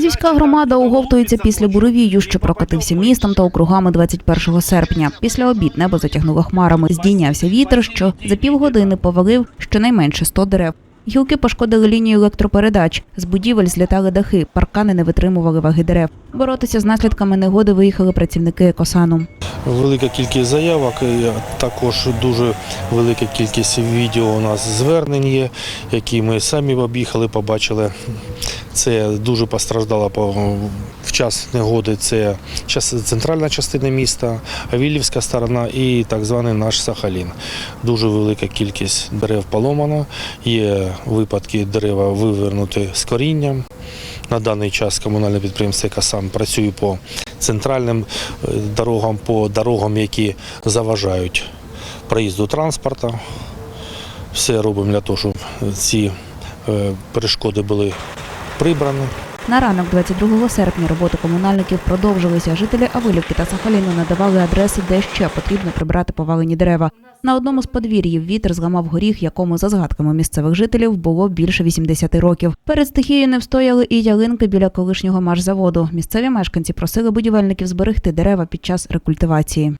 Березівська громада оговтується після буревію, що прокатився містом та округами 21 серпня. Після обід небо затягнуло хмарами. Здійнявся вітер, що за півгодини повалив щонайменше 100 дерев. Гілки пошкодили лінію електропередач. З будівель злітали дахи, паркани не витримували ваги дерев. Боротися з наслідками негоди виїхали працівники екосану. Велика кількість заявок, також дуже велика кількість відео у нас звернень є, які ми самі об'їхали, побачили. Це дуже постраждало по в час негоди. Це центральна частина міста, Авілівська сторона і так званий наш Сахалін. Дуже велика кількість дерев поломано. Є випадки дерева вивернути з корінням. На даний час комунальне підприємство «Екосам» працює по центральним е, дорогам, по дорогам, які заважають проїзду транспорту. Все робимо для того, щоб ці е, перешкоди були прибрані. На ранок 22 серпня роботи комунальників продовжилися. Жителі Авилівки та Сахаліну надавали адреси, де ще потрібно прибрати повалені дерева. На одному з подвір'їв вітер зламав горіх, якому за згадками місцевих жителів було більше 80 років. Перед стихією не встояли і ялинки біля колишнього машзаводу. Місцеві мешканці просили будівельників зберегти дерева під час рекультивації.